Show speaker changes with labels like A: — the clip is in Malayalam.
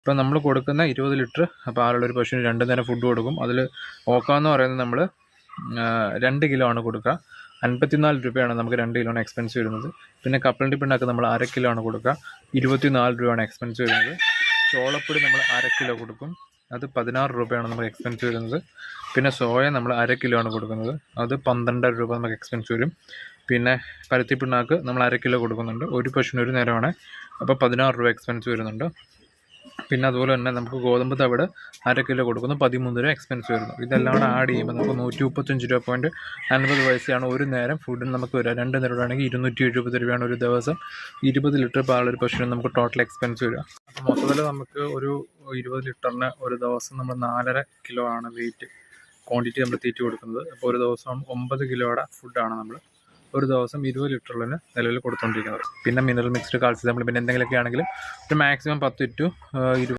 A: ഇപ്പം നമ്മൾ കൊടുക്കുന്ന ഇരുപത് ലിറ്റർ പാലുള്ള ഒരു പശുവിന് രണ്ട് നേരം ഫുഡ് കൊടുക്കും. അതിൽ ഓക്കാന്ന് പറയുന്നത് നമ്മൾ രണ്ട് കിലോ ആണ് കൊടുക്കുക. അൻപത്തിനാല് രൂപയാണ് നമുക്ക് രണ്ട് കിലോന് എക്സ്പെൻസ് വരുന്നത്. പിന്നെ കപ്പലണ്ടി പിണ്ണാക്ക് നമ്മൾ അര കിലോ ആണ് കൊടുക്കുക. ഇരുപത്തിനാല് രൂപയാണ് എക്സ്പെൻസ് വരുന്നത്. ചോളപ്പൊടി നമ്മൾ അര കിലോ കൊടുക്കും. അത് പതിനാറ് രൂപയാണ് നമുക്ക് എക്സ്പെൻസ് വരുന്നത്. പിന്നെ സോയ നമ്മൾ അര കിലോ ആണ് കൊടുക്കുന്നത്. അത് പന്ത്രണ്ടര രൂപ നമുക്ക് എക്സ്പെൻസ് വരും. പിന്നെ പരുത്തി പിണ്ണാക്ക് നമ്മൾ അര കിലോ കൊടുക്കുന്നുണ്ട്. ഒരു പശുവിന് ഒരു നേരമാണ്. അപ്പോൾ പതിനാറ് രൂപ എക്സ്പെൻസ് വരുന്നുണ്ട്. പിന്നെ അതുപോലെ തന്നെ നമുക്ക് ഗോതമ്പ് തവിട് അര കിലോ കൊടുക്കുന്നു. പതിമൂന്ന് രൂപ എക്സ്പെൻസ് വരുന്നു. ഇതെല്ലാം കൂടെ ആഡ് ചെയ്യുമ്പോൾ നമുക്ക് നൂറ്റി മുപ്പത്തഞ്ച് രൂപ പോയിന്റ് അൻപത് പൈസയാണ് ഒരു നേരം ഫുഡിന് നമുക്ക് വരിക. രണ്ട് നേരം ആണെങ്കിൽ ഇരുന്നൂറ്റി എഴുപത് രൂപയാണ് ഒരു ദിവസം. ഇരുപത് ലിറ്റർ പാലൊരു പശുവിന് നമുക്ക് ടോട്ടൽ എക്സ്പെൻസ് വരിക. അപ്പോൾ മൊത്തത്തിൽ നമുക്ക് ഒരു ഇരുപത് ലിറ്ററിന് ഒരു ദിവസം നമ്മൾ നാലര കിലോ ആണ് വെയിറ്റ് ക്വാണ്ടിറ്റി നമ്മൾ തീറ്റി കൊടുക്കുന്നത്. അപ്പോൾ ഒരു ദിവസം ഒമ്പത് കിലോയുടെ ഫുഡാണ് നമ്മൾ ഒരു ദിവസം ഇരുപത് ലിറ്ററിന് നിലവിൽ കൊടുത്തുകൊണ്ടിരിക്കുന്നത് പിന്നെ മിനറൽ മിക്സ്ഡ് കാൽസ്യം പിന്നെ എന്തെങ്കിലുമൊക്കെ ആണെങ്കിലും ഒരു മാക്സിമം പത്ത് ടു ഇരുപത്